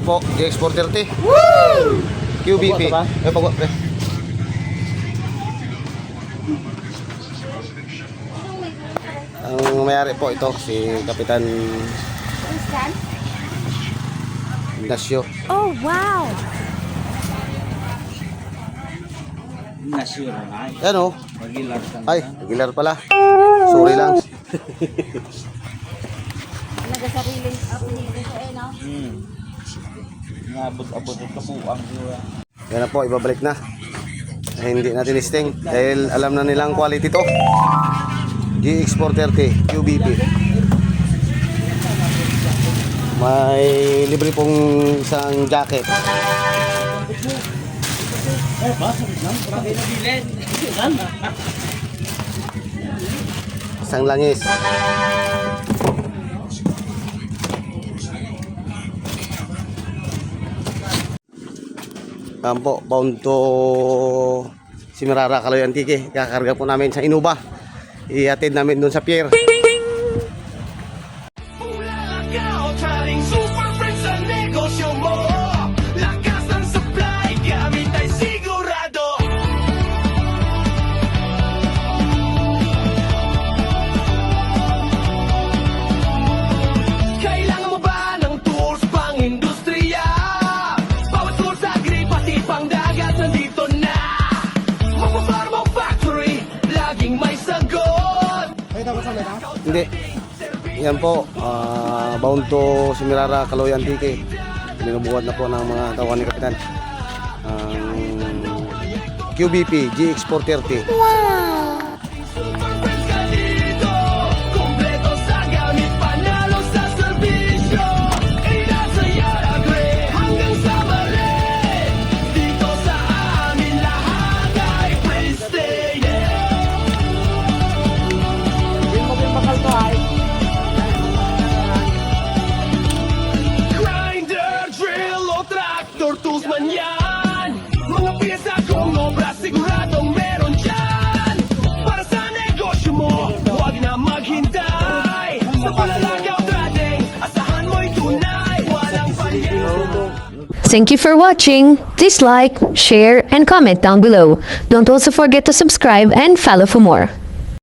po, GX430. Woo! QBP. Eh, pagwa, pre. Ang mayari po ito, si Kapitan Ignacio. Oh, wow! Nasyo na ay. Yan o. Magilar ka. Ay, regular pala. Sorry lang. Nagasariling apelido sa eh, no? Hmm. Ngabot-abot ito po ang sura. Yan na po, ibabalik na. Eh, hindi natin listing dahil alam na nilang quality to. GX430 QBP. May libre pong isang jacket. Isang langis. Yan po, bound to Simirara Kaloy Antique. Kakarga po namin sa Inuba. Ihatid namin doon sa pier. Ikaw, trying super Hindi. Yan po, ah, bound to Simirara Kaloy Antique. Binubuhat na po ng mga tauhan ni Kapitan. Ang QBP GX430. Friends tractor tools man yan Mga pyesa kung obra siguradong meron dyan Para sa negosyo mo, huwag na maghintay Sa palalagaw dating, asahan mo'y tunay Walang palya Thank you for watching. Please like, share, and comment down below. Don't also forget to subscribe and follow for more.